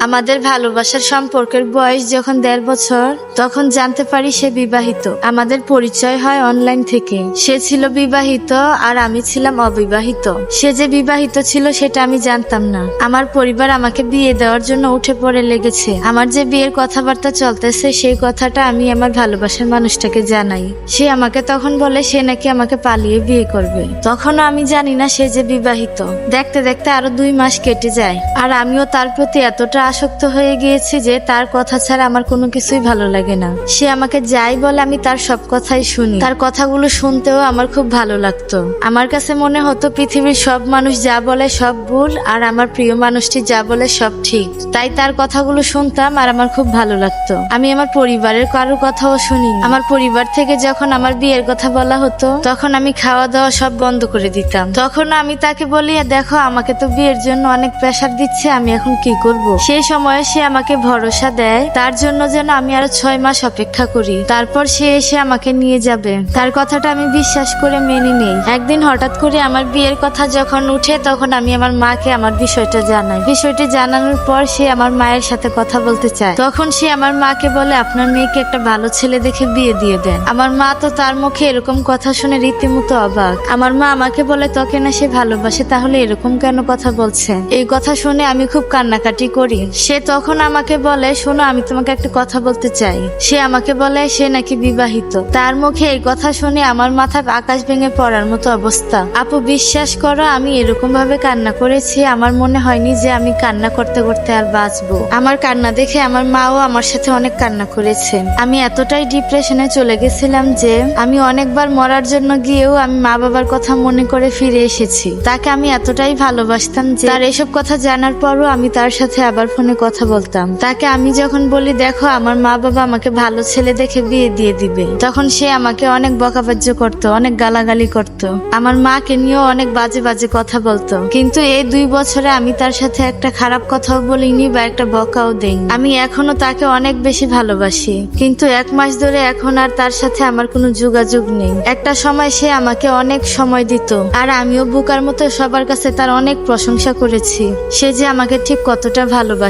আমাদের ভালোবাসার সম্পর্কের বয়স যখন দেড় বছর, তখন জানতে পারি সে বিবাহিত। আমাদের পরিচয় হয় অনলাইন থেকে। সে ছিল বিবাহিত আর আমি ছিলাম অবিবাহিত। সে যে বিবাহিত ছিল সেটা আমি জানতাম না। আমার পরিবার আমাকে বিয়ে দেওয়ার জন্য উঠে পড়ে লেগেছে। আমার যে বিয়ের কথাবার্তা চলতেছে, সেই কথাটা আমি আমার ভালোবাসার মানুষটাকে জানাই। সে আমাকে তখন বলে, সে নাকি আমাকে পালিয়ে বিয়ে করবে। তখনও আমি জানি না সে যে বিবাহিত। দেখতে দেখতে আরও দুই মাস কেটে যায়। আর আমিও তার প্রতি এতটা আসক্ত হয়ে গিয়েছি যে তার কথা ছাড়া আমার কোনো কিছুই ভালো লাগে না। সে আমাকে যাই বলে আমি তার সব কথাই শুনি। তার কথাগুলো শুনতেও আমার খুব ভালো লাগতো। আমার কাছে মনে হতো পৃথিবীর সব মানুষ যা বলে সব ভুল আর আমার প্রিয় মানুষটি যা বলে সব ঠিক। তাই তার কথাগুলো শুনতাম আর আমার খুব ভালো লাগতো। আমি আমার পরিবারের কারোর কথাও শুনি। আমার পরিবার থেকে যখন আমার বিয়ের কথা বলা হতো, তখন আমি খাওয়া দাওয়া সব বন্ধ করে দিতাম। তখন আমি তাকে বলি, দেখো, আমাকে তো বিয়ের জন্য অনেক প্রেশার দিচ্ছে, আমি এখন কি করব? সেই সময়ে সে আমাকে ভরসা দেয়, তার জন্য যেন আমি আরও ছয় মাস অপেক্ষা করি। তারপর সে এসে আমাকে নিয়ে যাবে। তার কথাটা আমি বিশ্বাস করে মেনে নেই। একদিন হঠাৎ করে আমার বিয়ের কথা যখন উঠে, তখন আমি আমার মাকে আমার বিষয়টা জানাই। বিষয়টি জানানোর পর সে আমার মায়ের সাথে কথা বলতে চায়। তখন সে আমার মাকে বলে, আপনার মেয়েকে একটা ভালো ছেলে দেখে বিয়ে দিয়ে দেন। আমার মা তো তার মুখে এরকম কথা শুনে রীতিমতো অবাক। আমার মা আমাকে বলে, তোকে না সে ভালোবাসে, তাহলে এরকম কেন কথা বলছে? এই কথা শুনে আমি খুব কান্নাকাটি করি। সে তখন আমাকে বলে, শোনো, আমি তোমাকে একটা কথা বলতে চাই। সে আমাকে বলে, সে নাকি বিবাহিত। তার মুখে এই কথা শুনে আমার মাথা আকাশ ভেঙে পড়ার মতো অবস্থা। আপু, বিশ্বাস করো, আমি এরকম ভাবে কান্না করেছি। আমার মনে হয়নি যে আমি কান্না করতে করতে আর বাঁচবো। আমার কান্না দেখে আমার মাও আমার সাথে অনেক কান্না করেছে। আমি এতটাই ডিপ্রেশনে চলে গেছিলাম যে আমি অনেকবার মরার জন্য গিয়েও আমি মা বাবার কথা মনে করে ফিরে এসেছি। তাকে আমি এতটাই ভালোবাসতাম যে তার এসব কথা জানার পরও আমি তার সাথে আবার ফোনে কথা বলতাম। তাকে আমি যখন বলি, দেখো, আমার মা বাবা আমাকে ভালো ছেলে দেখে বিয়ে দিয়ে দিবে। তখন সে আমাকে অনেক বকাবাজ্য করতো, অনেক গালাগালি করত। আমার মাকে নিয়েও অনেক বাজে বাজে কথা বলতো। কিন্তু এই দুই বছরে আমি তার সাথে একটা খারাপ কথাও বলিনি বা একটা বকাও দেইনি। আমি এখনও তাকে অনেক বেশি ভালোবাসি। কিন্তু এক মাস ধরে এখন আর তার সাথে আমার কোনো যোগাযোগ নেই। একটা সময় সে আমাকে অনেক সময় দিত, আর আমিও বুকার মতো সবার কাছে তার অনেক প্রশংসা করেছি। সে যে আমাকে ঠিক কতটা ভালোবাসে।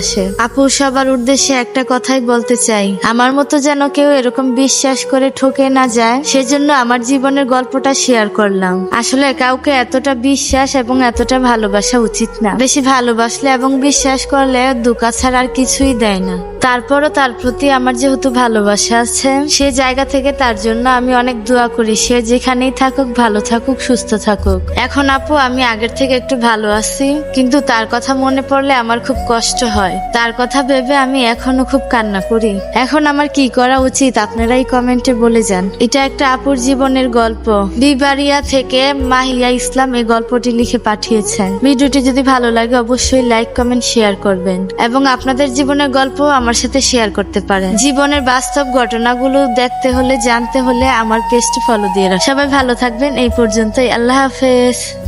আপু, সবার উদ্দেশ্যে একটা কথাই বলতে চাই। আমার মতো যেন কেউ এরকম বিশ্বাস করে ঠকে না যায়, সেজন্য আমার জীবনের গল্পটা শেয়ার করলাম। আসলে কাউকে এতটা বিশ্বাস এবং এতটা ভালোবাসা উচিত না। বেশি ভালোবাসলে এবং বিশ্বাস করলে দুকা ছাড়া আর কিছুই দেয় না। তারপরও তার প্রতি আমার যেহেতু ভালোবাসা আছে, সে জায়গা থেকে তার জন্য আমি অনেক দোয়া করি। সে যেখানেই থাকুক, ভালো থাকুক, সুস্থ থাকুক। এখন আপু, আমি আগের থেকে একটু ভালো আছি, কিন্তু তার কথা মনে পড়লে আমার খুব কষ্ট হয়। তার কথা ভেবে আমি এখনও খুব কান্না করি। এখন আমার কি করা উচিত আপনারাই কমেন্টে বলে যান। এটা একটা আপুর জীবনের গল্প। বিবারিয়া থেকে মাহিয়া ইসলাম এই গল্পটি লিখে পাঠিয়েছেন। ভিডিওটি যদি ভালো লাগে অবশ্যই লাইক, কমেন্ট, শেয়ার করবেন। এবং আপনাদের জীবনের গল্প আমার সাথে শেয়ার করতে পারেন। জীবনের বাস্তব ঘটনাগুলো দেখতে হলে, জানতে হলে আমার পেজটি ফলো দিয়ে রাখ সবাই ভালো থাকবেন। এই পর্যন্তই। আল্লাহ হাফেজ।